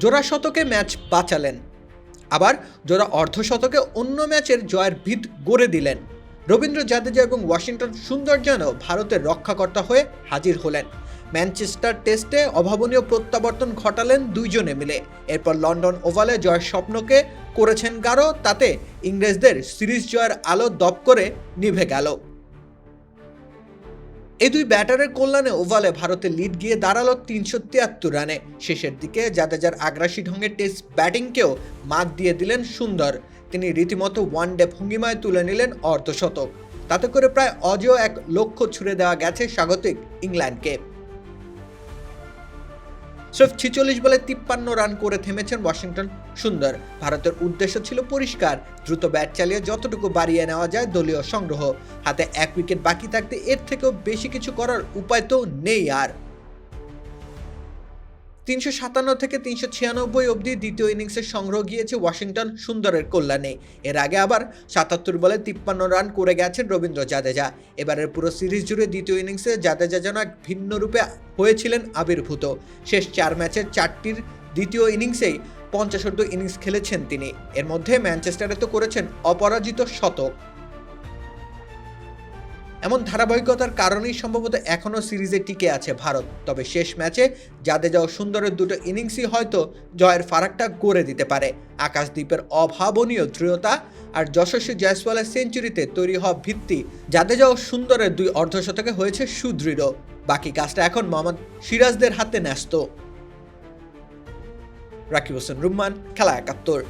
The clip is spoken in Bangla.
জোড়া শতকে ম্যাচ বাঁচালেন। আবার জোড়া অর্ধশতকে অন্য ম্যাচের জয়ের ভিত গড়ে দিলেন। রবীন্দ্র জাদেজা এবং ওয়াশিংটন সুন্দর যেন ভারতের রক্ষাকর্তা হয়ে হাজির হলেন। ম্যানচেস্টার টেস্টে অভাবনীয় প্রত্যাবর্তন ঘটালেন দুইজনে মিলে। এরপর লন্ডন ওভালে জয়ের স্বপ্নকে করেছেন গাঢ় তাতে ইংরেজদের সিরিজ জয়ের আলো দপ করে নিভে গেল। এই দুই ব্যাটারের কল্যাণে ওভালে ভারতের লিড গিয়ে দাঁড়াল তিনশো তিয়াত্তর রানে। শেষের দিকে জাদেজার আগ্রাসী ঢঙ্গে টেস্ট ব্যাটিংকেও মাত দিয়ে দিলেন সুন্দর। তিনি রীতিমতো ওয়ান ডে ভঙ্গিমায় তুলে নিলেন অর্ধশতক তাতে করে প্রায় অজেয় এক লক্ষ্য ছুড়ে দেওয়া গেছে স্বাগতিক ইংল্যান্ডকে। সির্ফ ছিচল্লিশ বলে তিপ্পান্ন রান করে থেমেছেন ওয়াশিংটন। সুন্দর, ভারতের উদ্দেশ্য ছিল পরিষ্কার, দ্রুত ব্যাট চালিয়ে যতটুকু বাড়িয়ে নেওয়া যায় দলীয় সংগ্রহ। হাতে এক উইকেট বাকি থাকতে এর থেকেও বেশি কিছু করার উপায় তো নেই আর। তিনশো সাতান্ন থেকে তিনশো ছিয়ানব্বই অবধি দ্বিতীয় ইনিংসের সংগ্রহ গিয়েছে ওয়াশিংটন সুন্দরের কল্যাণে। এর আগে আবার সাতাত্তর বলে তিপ্পান্ন রান করে গেছেন রবীন্দ্র জাদেজা। এবারের পুরো সিরিজ জুড়ে দ্বিতীয় ইনিংসে জাদেজা যেন এক ভিন্ন রূপে হয়েছিলেন আবির্ভূত। শেষ চার ম্যাচের চারটির দ্বিতীয় ইনিংসেই পঞ্চাশোর্ধ ইনিংস খেলেছেন তিনি। এর মধ্যে ম্যানচেস্টারে তো করেছেন অপরাজিত শতক। এমন ধারাবাহিকতার কারণেই সম্ভবত এখনও সিরিজে টিকে আছে ভারত। তবে শেষ ম্যাচে যাও সুন্দরের দুটো ইনিংসই হয়তো জয়ের ফারাকটা গড়ে দিতে পারে। আকাশদ্বীপের অভাবনীয় দৃঢ়তা আর যশস্বী জয়সওয়ালের সেঞ্চুরিতে তৈরি হওয়া ভিত্তি যাও সুন্দরের দুই অর্ধশতকে হয়েছে সুদৃঢ়। বাকি কাজটা এখন মোহাম্মদ সিরাজদের হাতে ন্যস্ত। রাকিব হোসেন, রুম্মান, খেলা একাত্তর।